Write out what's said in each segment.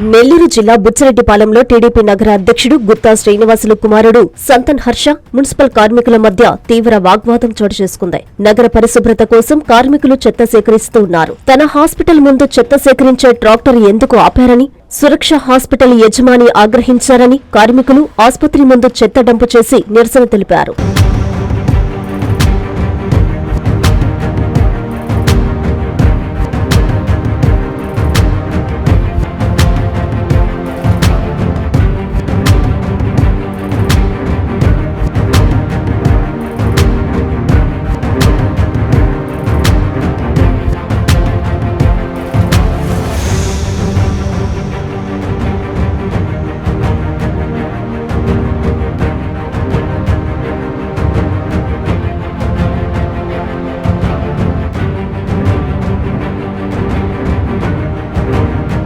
నెల్లూరు జిల్లా బుచ్చిరెడ్డిపాలెంలో టీడీపీ నగర అధ్యక్షుడు గుత్తా శ్రీనివాసులు కుమారుడు సంతన్ హర్ష మున్సిపల్ కార్మికుల మధ్య తీవ్ర వాగ్వాదం చోటు చేసుకుంది. నగర పరిశుభ్రత కోసం కార్మికులు చెత్త సేకరిస్తూ ఉన్నారు. తన హాస్పిటల్ ముందు చెత్త సేకరించే ట్రాక్టర్ ఎందుకు ఆపారని సురక్ష హాస్పిటల్ యజమాని ఆగ్రహించారని కార్మికులు ఆసుపత్రి ముందు చెత్త డంపు చేసి నిరసన తెలిపారు.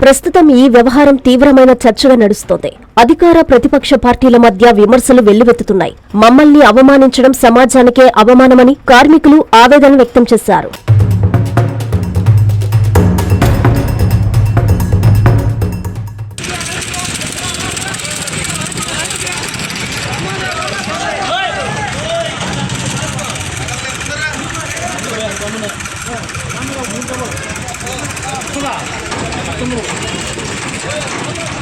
ప్రస్తుతం ఈ వ్యవహారం తీవ్రమైన చర్చగా నడుస్తోంది. అధికార ప్రతిపక్ష పార్టీల మధ్య విమర్శలు వెల్లువెత్తుతున్నాయి. మమ్మల్ని అవమానించడం సమాజానికే అవమానమని కార్మికులు ఆవేదన వ్యక్తం చేశారు. చేస్తున్నాం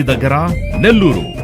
దగ్గర నెల్లూరు.